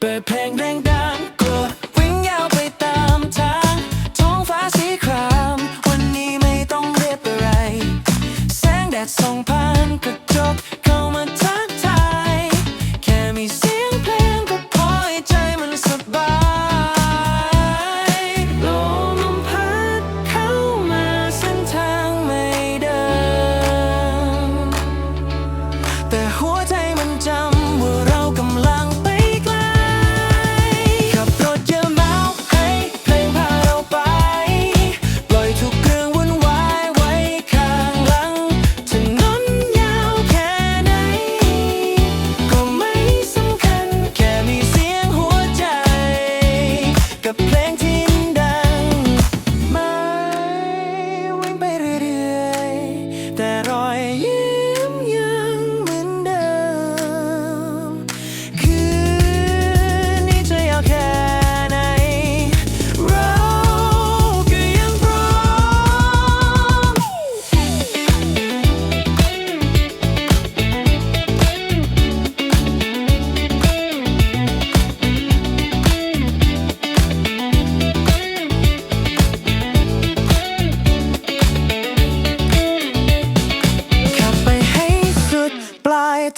เปิดเพลงแรงดังกลัววิ่งยาวไปตามทางท้องฟ้าสีคราม วันนี้ไม่ต้องเรียบอะไร แสงแดดส่องผ่านกระจกเข้ามาทักทาย แค่มีเสียงเพลงก็พอให้ใจมันสบายลมพัดเข้ามาเส้นทางไม่เดิมแต่หัวใจ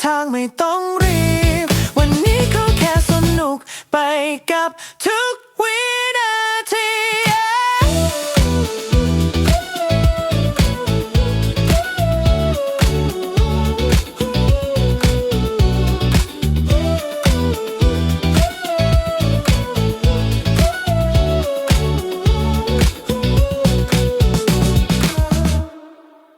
ทางไม่ต้องรีบ วันนี้ขอแค่สนุกไปกับทุก